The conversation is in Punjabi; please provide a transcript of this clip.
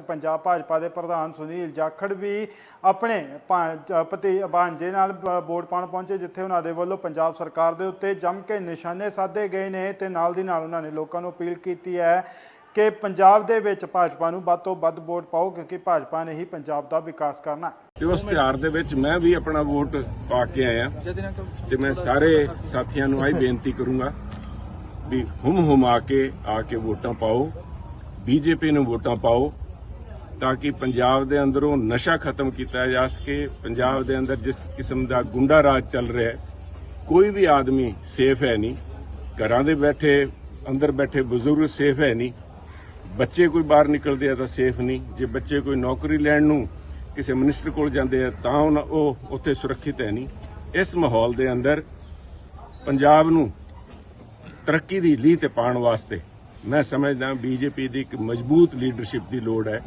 ਪੰਜਾਬ ਭਾਜਪਾ ਦੇ ਪ੍ਰਧਾਨ ਸੁਨੀਲ ਜਾਖੜ ਵੀ ਆਪਣੇ ਭਾ- ਭਤੀ ਭਾਂਜੇ ਨਾਲ ਵੋਟ ਪਾਉਣ ਪਹੁੰਚੇ, ਜਿੱਥੇ ਉਹਨਾਂ ਦੇ ਵੱਲੋਂ ਪੰਜਾਬ ਸਰਕਾਰ ਦੇ ਉੱਤੇ ਜੰਮ ਕੇ ਨਿਸ਼ਾਨੇ ਸਾਧੇ ਗਏ ਨੇ ਤੇ ਨਾਲ ਦੀ ਨਾਲ ਉਹਨਾਂ ਨੇ ਲੋਕਾਂ ਨੂੰ ਅਪੀਲ ਕੀਤੀ ਹੈ ਕਿ ਪੰਜਾਬ ਦੇ ਵਿੱਚ ਭਾਜਪਾ ਨੂੰ ਵੱਧ ਤੋਂ ਵੱਧ ਵੋਟ ਪਾਓ, ਕਿਉਂਕਿ ਭਾਜਪਾ ਨੇ ਹੀ ਪੰਜਾਬ ਦਾ ਵਿਕਾਸ ਕਰਨਾ। ਹੈ ਤੇ ਉਸ ਤਿਉਹਾਰ ਦੇ ਵਿੱਚ ਮੈਂ ਵੀ ਆਪਣਾ ਵੋਟ ਪਾ ਕੇ ਆਇਆ, ਤੇ ਮੈਂ ਸਾਰੇ ਸਾਥੀਆਂ ਨੂੰ ਆਹੀ ਬੇਨਤੀ ਕਰੂੰਗਾ ਵੀ ਹੁਮ ਹੁਮ ਆ ਕੇ ਆ ਕੇ ਵੋਟਾਂ ਪਾਓ, ਬੀਜੇਪੀ ਨੂੰ ਵੋਟਾਂ ਪਾਓ ਤਾਂ ਕਿ ਪੰਜਾਬ ਦੇ ਅੰਦਰੋਂ ਨਸ਼ਾ ਖਤਮ ਕੀਤਾ ਜਾ ਸਕੇ। ਪੰਜਾਬ ਦੇ ਅੰਦਰ ਜਿਸ ਕਿਸਮ ਦਾ ਗੁੰਡਾ ਰਾਜ ਚੱਲ ਰਿਹਾ ਹੈ, ਕੋਈ ਵੀ ਆਦਮੀ ਸੇਫ ਹੈ ਨਹੀਂ। ਘਰਾਂ ਦੇ ਬੈਠੇ, ਅੰਦਰ ਬੈਠੇ ਬਜ਼ੁਰਗ ਸੇਫ ਹੈ ਨਹੀਂ। ਬੱਚੇ ਕੋਈ ਬਾਹਰ ਨਿਕਲਦੇ ਆ ਤਾਂ ਸੇਫ ਨਹੀਂ। ਜੇ ਬੱਚੇ ਕੋਈ ਨੌਕਰੀ ਲੈਣ ਨੂੰ ਕਿਸੇ ਮਿਨਿਸਟਰ ਕੋਲ ਜਾਂਦੇ ਆ ਤਾਂ ਉਹਨਾਂ- ਉਹ ਉੱਥੇ ਸੁਰੱਖਿਅਤ ਹੈ ਨਹੀਂ। ਇਸ ਮਾਹੌਲ ਦੇ ਅੰਦਰ ਪੰਜਾਬ ਨੂੰ ਤਰੱਕੀ ਦੀ ਲੀਹ ਤੇ ਪਾਉਣ ਵਾਸਤੇ ਮੈਂ ਸਮਝਦਾ ਬੀਜੇਪੀ ਦੀ ਇੱਕ ਮਜ਼ਬੂਤ ਲੀਡਰਸ਼ਿਪ ਦੀ ਲੋੜ ਹੈ।